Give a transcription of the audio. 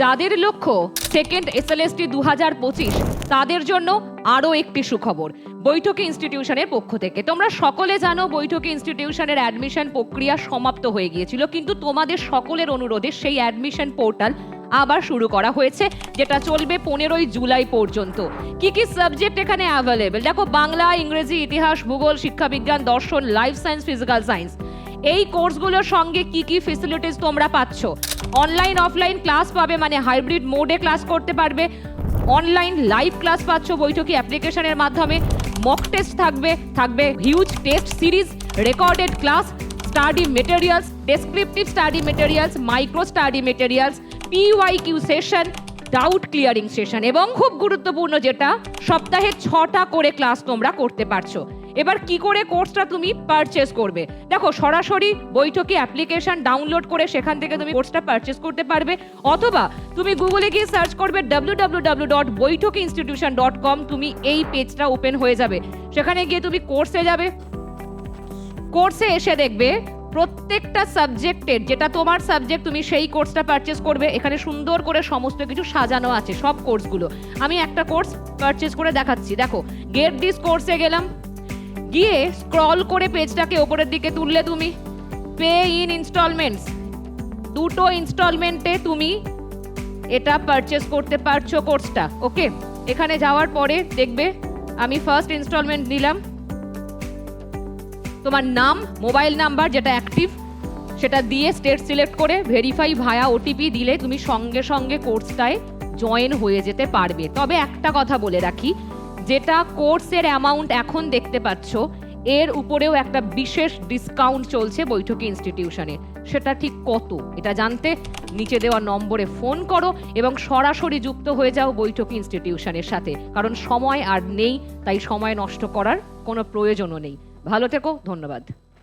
যাদের লক্ষ্য second SLST দু হাজার পঁচিশ, তাদের জন্য আরও একটি সুখবর, বৈঠকি ইনস্টিটিউশনের পক্ষ থেকে। তোমরা সকলে জানো বৈঠকি ইনস্টিটিউশনের অ্যাডমিশন প্রক্রিয়া সমাপ্ত হয়ে গিয়েছিল, কিন্তু তোমাদের সকলের অনুরোধে সেই অ্যাডমিশন পোর্টাল আবার শুরু করা হয়েছে, যেটা চলবে পনেরোই জুলাই পর্যন্ত। কি কি সাবজেক্ট এখানে অ্যাভেলেবেল দেখো, বাংলা, ইংরেজি, ইতিহাস, ভূগোল, শিক্ষাবিজ্ঞান, দর্শন লাইফ সায়েন্স ফিজিক্যাল সায়েন্স এই কোর্সগুলোর সঙ্গে কি কি ফেসিলিটিস তোমরা পাচ্ছ? অনলাইন অফলাইন ক্লাস পাবে মানে হাইব্রিড মোডে ক্লাস করতে পারবে। অনলাইন লাইভ ক্লাস পাচ্ছ বৈঠকি অ্যাপ্লিকেশনের মাধ্যমে। মক টেস্ট থাকবে থাকবে huge test series recorded class study materials descriptive study materials micro study materials P Y Q session doubt clearing session এবং খুব গুরুত্বপূর্ণ যেটা, সপ্তাহে ছটা করে ক্লাস তোমরা করতে পারছ। এবার কি করে কোর্সটা তুমি পারচেস করবে? দেখো, সরাসরি বৈঠকি অ্যাপ্লিকেশন ডাউনলোড করে সেখান থেকে তুমি কোর্সটা পারচেস করতে পারবে। অথবা তুমি গুগলে গিয়ে সার্চ করবে W dot Baithaki institution dot com তুমি এই পেজটা ওপেন হয়ে যাবে। সেখানে গিয়ে তুমি কোর্সে যাবে। কোর্সে এসে দেখবে প্রত্যেকটা সাবজেক্টের যেটা তোমার সাবজেক্ট তুমি সেই কোর্সটা পারচেস করবে, এখানে সুন্দর করে সমস্ত কিছু সাজানো আছে, সব কোর্সগুলো আমি একটা কোর্স পারচেস করে দেখাচ্ছি। দেখো গেট দিস কোর্সে গেলাম। গিয়ে স্ক্রল করে পেজটাকে ওপরের দিকে তুললে তুমি। পে ইন ইনস্টলমেন্টস দুটো ইনস্টলমেন্টে তুমি এটা পারচেস করতে পারছ কোর্সটা ওকে এখানে যাওয়ার পরে দেখবে আমি ফার্স্ট ইনস্টলমেন্ট নিলাম। তোমার নাম মোবাইল নাম্বার যেটা অ্যাক্টিভ সেটা দিয়ে স্টেট সিলেক্ট করে ভেরিফাই ভায়া ওটিপি দিলে তুমি সঙ্গে সঙ্গে কোর্সটায় জয়েন হয়ে যেতে পারবে। তবে একটা কথা বলে রাখি যেটা কোর্সের অ্যামাউন্ট এখন দেখতে পাচ্ছ, এর উপরেও একটা বিশেষ ডিসকাউন্ট চলছে বৈঠকি ইনস্টিটিউশনে সেটা ঠিক কত? এটা জানতে নিচে দেওয়া নম্বরে ফোন করো এবং সরাসরি যুক্ত হয়ে যাও বৈঠকি ইনস্টিটিউশনের সাথে। কারণ সময় আর নেই, তাই সময় নষ্ট করার কোনো প্রয়োজনও নেই। ভালো থেকো, ধন্যবাদ।